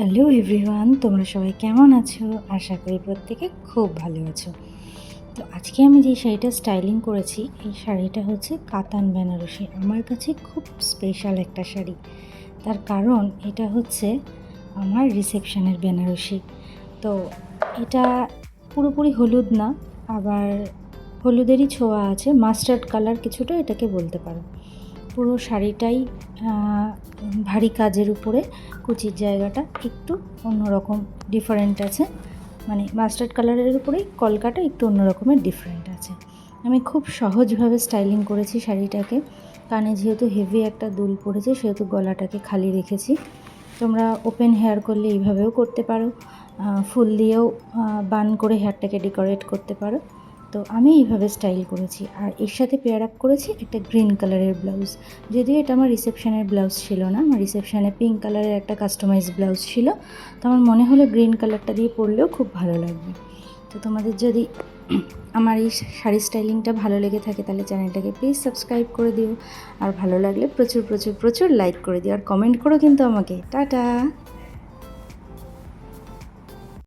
Hello everyone, তোমরা সবাই কেমন আছো? আশা করি প্রত্যেকে খুব ভালো আছো। তো আজকে আমি যে শাড়িটা স্টাইলিং করেছি, এই শাড়িটা হচ্ছে কাতান বেনারসি। আমার কাছে খুব স্পেশাল একটা শাড়ি। তার কারণ এটা হচ্ছে আমার রিসেপশনের বেনারসি। তো এটা পুরোপুরি হলুদ না, আবার হলুদেরই ছোঁয়া আছে। মাস্টার্ড কালার কিছুটা এটাকে বলতে পারো। পুরো শাড়িটাই ভারী কাজের উপরে কুচির জায়গাটা একটু অন্যরকম ডিফারেন্ট আছে। মানে মাস্টার্ড কালারের উপরেই কলকাটা একটু অন্য রকমের ডিফারেন্ট আছে। আমি খুব সহজভাবে স্টাইলিং করেছি শাড়িটাকে। কানে যেহেতু হেভি একটা দুল পড়েছে, সেহেতু গলাটাকে খালি রেখেছি। তোমরা ওপেন হেয়ার করলে এইভাবেও করতে পারো। ফুল দিয়েও বান করে হেয়ারটাকে ডেকোরেট করতে পারো। তো আমি এইভাবে স্টাইল করেছি। আর এর সাথে পেয়ার আপ করেছি একটা গ্রিন কালারের ব্লাউজ যদিও এটা আমার রিসেপশানের ব্লাউজ ছিল না, আমার রিসেপশানে পিঙ্ক কালারের একটা কাস্টমাইজ ব্লাউজ ছিল। তো আমার মনে হলো গ্রিন কালারটা দিয়ে পরলেও খুব ভালো লাগবে। তো তোমাদের যদি আমার এই শাড়ি স্টাইলিংটা ভালো লেগে থাকে, তাহলে চ্যানেলটাকে প্লিজ সাবস্ক্রাইব করে দিও। আর ভালো লাগলে প্রচুর প্রচুর প্রচুর লাইক করে দিও। আর কমেন্ট করো কিন্তু আমাকে। টাটা!